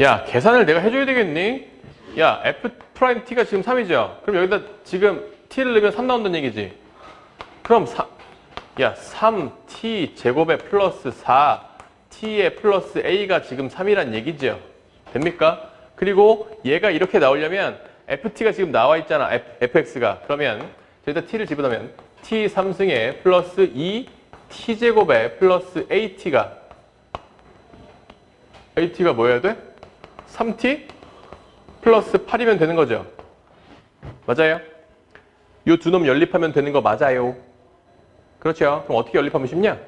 야, 계산을 내가 해줘야 되겠니? 야, f 프라임 t가 지금 3이죠? 그럼 여기다 지금 t를 넣으면 3 나온다는 얘기지? 그럼 3, 야, 3t 제곱에 플러스 4t에 플러스 a가 지금 3이란 얘기죠? 됩니까? 그리고 얘가 이렇게 나오려면 ft가 지금 나와 있잖아, F, x 가 그러면 저기다 t를 집어넣으면 t 3승에 플러스 2 t 제곱에 플러스 at가 at가 뭐여야 돼? 3t 플러스 8이면 되는 거죠. 맞아요? 요두놈 연립하면 되는 거 맞아요. 그렇죠. 그럼 어떻게 연립하면 쉽냐?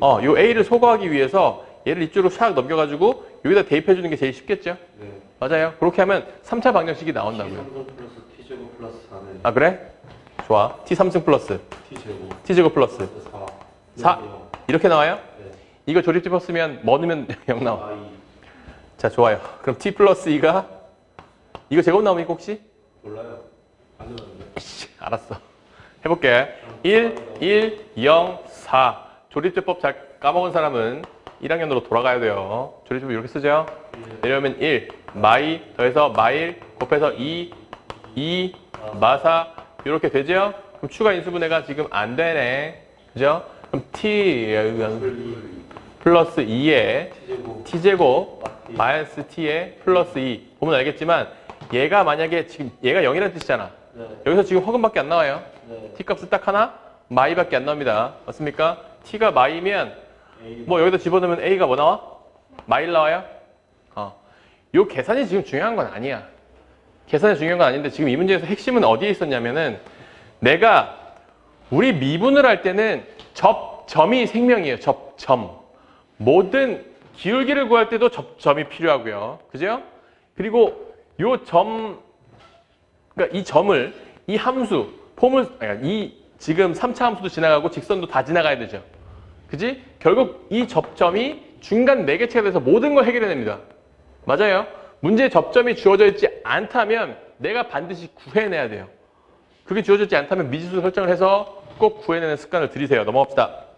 어, 요 a를 소거하기 위해서 얘를 이쪽으로 샥 넘겨가지고 여기다 대입해 주는 게 제일 쉽겠죠? 네. 맞아요. 그렇게 하면 3차 방정식이 나온다고요. T3승 플러스 T 제곱 플러스 4는 아, 그래? 좋아. t 3승 플러스 T 제곱 t 제곱 플러스 4 사. 이렇게 나와요? 네. 이거 조립 집었으면 뭐 넣으면 0 나와. 자, 좋아요. 그럼 t 플러스 2가 이거 제곱 나옵니까 혹시? 몰라요. 안 들었는데. 씨, 알았어. 해볼게. 1, 1, 0, 4. 조립제법 잘 까먹은 사람은 1학년으로 돌아가야 돼요. 조립제법 이렇게 쓰죠? 내려오면 1, 마이, 더해서 마일, 곱해서 2, 2, 마사, 이렇게 되죠? 그럼 추가 인수분해가 지금 안 되네. 그죠? 그럼 t 플러스 2에 T 제곱 t제곱 마이너스 t에 플러스 2. 보면 알겠지만 얘가 만약에 지금 얘가 0이라는 뜻이잖아. 네. 여기서 지금 허근밖에 안 나와요. 네. t 값은 딱 하나 마이밖에 안 나옵니다. 맞습니까? t가 마이면 뭐 여기다 집어넣으면 a가 뭐 나와? 마일 나와요? 어. 요 계산이 지금 중요한 건 아니야. 계산이 중요한 건 아닌데 지금 이 문제에서 핵심은 어디에 있었냐면은 내가 우리 미분을 할 때는 접 점이 생명이에요. 접 점. 모든 기울기를 구할 때도 접점이 필요하고요. 그죠? 그리고 요 점, 그러니까 이 점을 이 함수, 아니, 이 지금 3차 함수도 지나가고 직선도 다 지나가야 되죠. 그지? 결국 이 접점이 중간 4개체가 돼서 모든 걸 해결해냅니다. 맞아요. 문제에 접점이 주어져 있지 않다면 내가 반드시 구해내야 돼요. 그게 주어져 있지 않다면 미지수 설정을 해서 꼭 구해내는 습관을 들이세요. 넘어갑시다.